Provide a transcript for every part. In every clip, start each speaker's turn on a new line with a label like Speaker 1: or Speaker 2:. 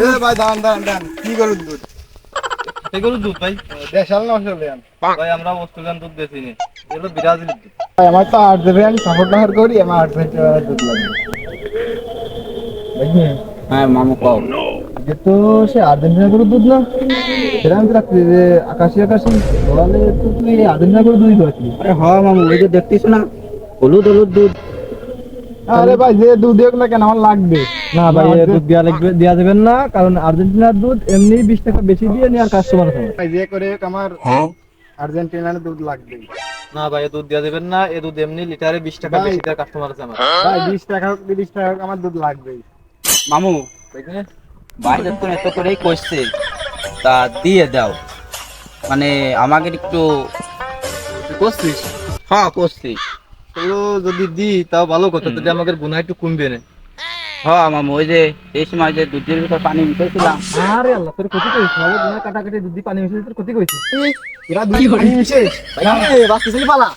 Speaker 1: এ ভাই দান দান দান কি করুন দুধ
Speaker 2: এগুলো দুধ ভাই।
Speaker 1: দেশাল না অস্ট্রেলিয়ান?
Speaker 2: ভাই আমরা অস্ট্রেলিয়ান দুধ বেশি নি। এগুলো ব্রাজিল দুধ।
Speaker 1: ভাই, আমার তো সাপোর্ট না করি আমার দুধ দেখি।
Speaker 3: হ্যাঁ মামু কও।
Speaker 1: যে তো সে আর্জেন্টিনা গরুর দুধ না। সেটা আমি তো রাখছি যে আকাশি আকাশি। তো তুই আর্জেন্টিনা গরুর দুধ রাখলি
Speaker 3: আরে হ মামু ওই যে দেখতিস না? হলুদ হলুদ দুধ।
Speaker 1: আরে ভাই যে দুধ হোক না কেন আমার লাগবে।
Speaker 2: না ভাই দুধ দেওয়া লাগবে দেওয়া যাবেন না কারণ আর্জেন্টিনার দুধ এমনি বিশ টাকা বেশি দিয়ে নেওয়ার কাস্টমার আছে
Speaker 1: ভাই যে করে আমার আর্জেন্টিনার দুধ লাগবে।
Speaker 2: না ভাই দুধ দেওয়া যাবেন না এ দুধ এমনি লিটারে বিশ টাকা। বেশি দেওয়ার কাস্টমার আছে আমার।
Speaker 1: ভাই বিশ টাকা হোক তিরিশ টাকা হোক আমার দুধ লাগবেই
Speaker 3: মামু? ভাই যখন এত করেই কইছে তা দিয়ে দাও। মানে আমাকে একটু
Speaker 2: করছিস?
Speaker 3: হ্যাঁ করছি।
Speaker 2: এগুলো যদি দিই তাও ভালো কথা। যদি আমাদের গুণা একটু কমবে না।
Speaker 3: হ্যাঁ মামু ওই যে এই সময় যে দুধের ভিতর পানি মিশাইছিলাম।
Speaker 2: আরে আল্লাহ তোর ক্ষতি গুণা কাটাকাটি দুধ পানি মিশিয়ে তোর ক্ষতি করিস
Speaker 1: এরা দুধ পানি মিশে
Speaker 2: বাঁচতেছিলি পালা।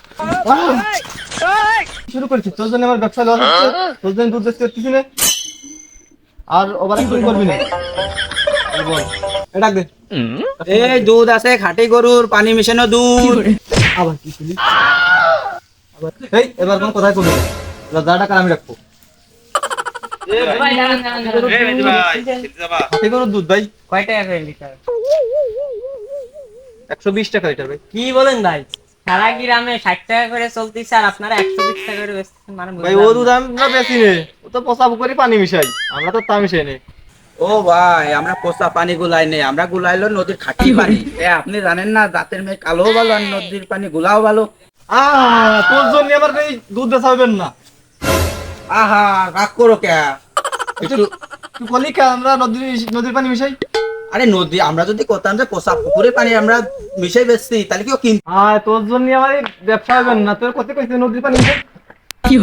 Speaker 2: শুরু করেছিস তোর জন্য আমার ব্যবসা লস হচ্ছে। তোর জন্য দুধ বেচতে না। আর ওভার করবি না। এই বল। এটা দে।
Speaker 3: এই দুধ আছে খাঁটি গরুর পানি মিশানো দুধ।
Speaker 2: আবার কি শুনি? এই এবার কোন কথাই এবার যা টাকা আমি রাখব? দুধ ভাই?
Speaker 4: কয় টাকা লিটার
Speaker 2: একশো বিশ টাকা লিটার ভাই।
Speaker 4: কি বলেন ভাই? সারা গ্রামে ষাট টাকা করে চলতেছে আর আপনারা একশো বিশ টাকা করে বেচতেছেন মানে
Speaker 2: ভাই ও দুধ আমরা বেশি নে। ও তো পচা পুকুরে পানি মিশাই। আমরা তো তা মিশাই নে।
Speaker 3: ও ভাই আমরা পোষা পানি গুলাই নেই আমরা গুলাইলো নদীর খাঁটি পানি। এ আপনি জানেন না দাঁতের মেয়ে কালো ভালো আর নদীর পানি গুলাও ভালো।
Speaker 2: আহ তোর জন্য এই দুধ বেচা না।
Speaker 3: আহা রাগ করো কে? একটু
Speaker 2: তুই বলি কে আমরা নদীর নদীর পানি মিশাই।
Speaker 3: আরে নদী আমরা যদি করতাম যে পোষা পুকুরে পানি আমরা মিশাই বেচছি তাহলে কেউ কিন
Speaker 2: আয় তোর জন্য আমার এই ব্যবসা হবেন না তোর কত কইছে নদীর পানি মিশাই?
Speaker 4: কি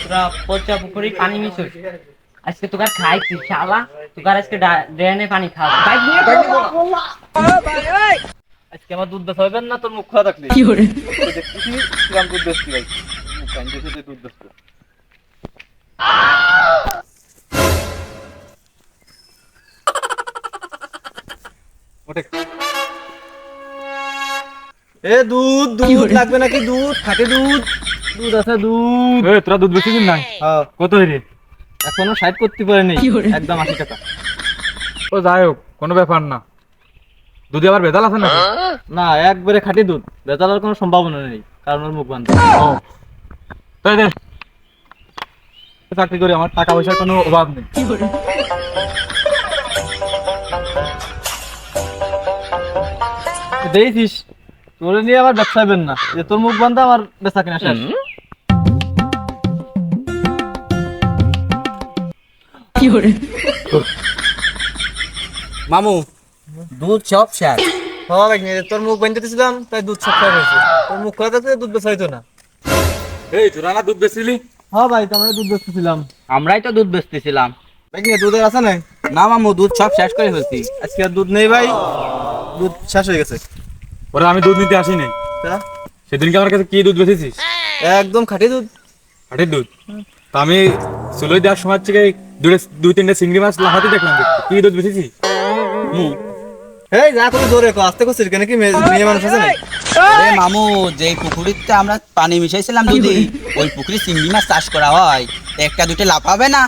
Speaker 4: তোরা পচা পুকুরে পানি মিশোস। আজকে তোকার খাইছি শালা। তোকার আজকে ড্রেনে পানি খাওয়া বাইক নিয়ে
Speaker 2: আজকে আমার দুধ বেচা হবেন না তোর মুখ খোলা থাকলি। কি করে দেখতেছি কিরাম দুধ মুখ কান দেখে তুই দুধ। এ দুধ দুধ লাগবে নাকি দুধ? খাটে দুধ। দুধ আছে দুধ।
Speaker 5: এ তোরা দুধ বেশি দিন নাই?
Speaker 2: হ্যাঁ
Speaker 5: কত রে
Speaker 2: এখনও সাইড করতে পারেনি। একদম আশি টাকা।
Speaker 5: ও যাই হোক কোনো ব্যাপার না। দুধে আবার বেদাল আছে না
Speaker 2: না একবারে খাঁটি দুধ। বেতালার কোনো সম্ভাবনা নেই কারণ ওর মুখ বান্ধ।
Speaker 5: তাই দে চাকরি করে আমার টাকা পয়সার কোনো অভাব নেই।
Speaker 2: দেখছিস তোর নিয়ে আবার ব্যবসা হবেন না। যে তোর মুখ বান্ধা আমার বেচা কিনা শেষ।
Speaker 3: মামু দুধ সব শেষ।
Speaker 2: হ্যাঁ ভাই তোর মুখ বান্ধতে দিয়েছিলাম তাই দুধ সব হয়েছে। তোর মুখ খোলা থাকলে দুধ বেচা হইতো না।
Speaker 5: এই তোরা না দুধ বেচছিলি?
Speaker 2: হ্যাঁ ভাই তো আমরা দুধ বেচতেছিলাম।
Speaker 3: আমরাই তো দুধ বেচতেছিলাম।
Speaker 2: ভাই দুধের আছে না
Speaker 3: না মামু দুধ সব শেষ করে ফেলছি।
Speaker 2: আজকে আর দুধ নেই ভাই। দুধ শেষ হয়ে গেছে।
Speaker 5: ওরা আমি দুধ নিতে
Speaker 2: আসিনি।
Speaker 5: সেদিনকে আমার কাছে কি দুধ বেচেছিস?
Speaker 2: একদম খাঁটি দুধ।
Speaker 5: হাটের দুধ? তা আমি সুলই দেওয়ার সময় থেকে দুটো দুই তিনটে চিংড়ি মাছ লাহাতে দেখলাম কি দুধ বেচেছিস?
Speaker 2: এই যা করে জোরে কো আস্তে করছিস কেন? কি মেয়ে মানুষ আছে না
Speaker 3: আরে মামু যে পুকুরিতে আমরা পানি মিশাইছিলাম দুধে ওই পুকুরে চিংড়ি মাছ চাষ করা হয়। একটা দুটো লাফাবে না?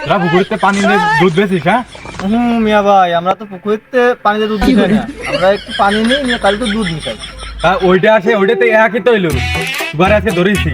Speaker 5: তোরা পুকুরিতে পানি নিয়ে দুধ বেচিস হ্যাঁ?
Speaker 2: হুম মিয়া ভাই আমরা তো পুকুরিতে পানিতে দুধ মিশাই না। আমরা একটু পানি নিই নিয়ে তো দুধ মিশাই।
Speaker 5: তা ওইটা আছে ওইটাতে একই তো হইল ঘরে আজকে ধরেছি।